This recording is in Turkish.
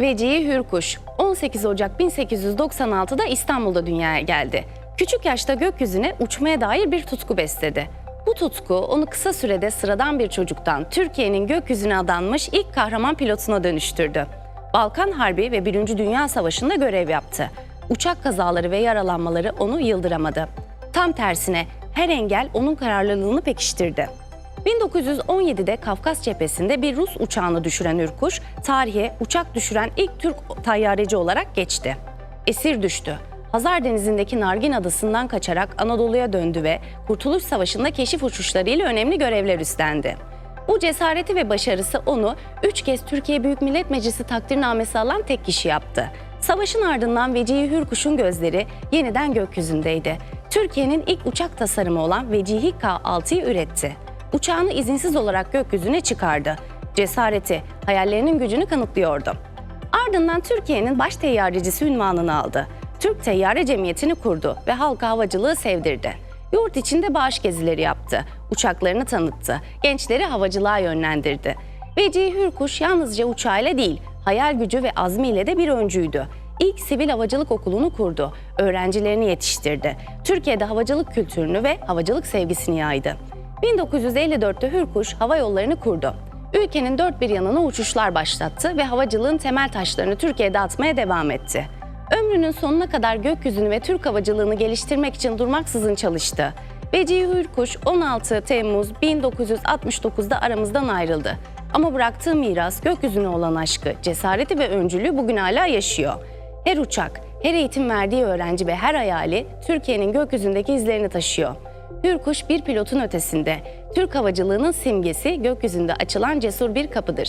Vecihi Hürkuş 18 Ocak 1896'da İstanbul'da dünyaya geldi. Küçük yaşta gökyüzüne uçmaya dair bir tutku besledi. Bu tutku onu kısa sürede sıradan bir çocuktan Türkiye'nin gökyüzüne adanmış ilk kahraman pilotuna dönüştürdü. Balkan Harbi ve Birinci Dünya Savaşı'nda görev yaptı. Uçak kazaları ve yaralanmaları onu yıldıramadı. Tam tersine her engel onun kararlılığını pekiştirdi. 1917'de Kafkas cephesinde bir Rus uçağını düşüren Ürkuş, tarihe uçak düşüren ilk Türk tayyareci olarak geçti. Esir düştü. Hazar Denizi'ndeki Nargin Adası'ndan kaçarak Anadolu'ya döndü ve Kurtuluş Savaşı'nda keşif uçuşlarıyla önemli görevler üstlendi. Bu cesareti ve başarısı onu üç kez Türkiye Büyük Millet Meclisi takdirnamesi alan tek kişi yaptı. Savaşın ardından Vecihi Hürkuş'un gözleri yeniden gökyüzündeydi. Türkiye'nin ilk uçak tasarımı olan Vecihi K-6'yı üretti. Uçağını izinsiz olarak gökyüzüne çıkardı. Cesareti, hayallerinin gücünü kanıtlıyordu. Ardından Türkiye'nin baş teyyarecisi ünvanını aldı. Türk Teyyare Cemiyeti'ni kurdu ve halka havacılığı sevdirdi. Yurt içinde bağış gezileri yaptı, uçaklarını tanıttı, gençleri havacılığa yönlendirdi. Vecihi Hürkuş yalnızca uçağıyla değil, hayal gücü ve azmiyle de bir öncüydü. İlk sivil havacılık okulunu kurdu, öğrencilerini yetiştirdi. Türkiye'de havacılık kültürünü ve havacılık sevgisini yaydı. 1954'te Hürkuş hava yollarını kurdu. Ülkenin dört bir yanına uçuşlar başlattı ve havacılığın temel taşlarını Türkiye'de atmaya devam etti. Ömrünün sonuna kadar gökyüzünü ve Türk havacılığını geliştirmek için durmaksızın çalıştı. Vecihi Hürkuş 16 Temmuz 1969'da aramızdan ayrıldı. Ama bıraktığı miras gökyüzüne olan aşkı, cesareti ve öncülüğü bugün hala yaşıyor. Her uçak, her eğitim verdiği öğrenci ve her hayali Türkiye'nin gökyüzündeki izlerini taşıyor. Hürkuş bir pilotun ötesinde. Türk havacılığının simgesi gökyüzünde açılan cesur bir kapıdır.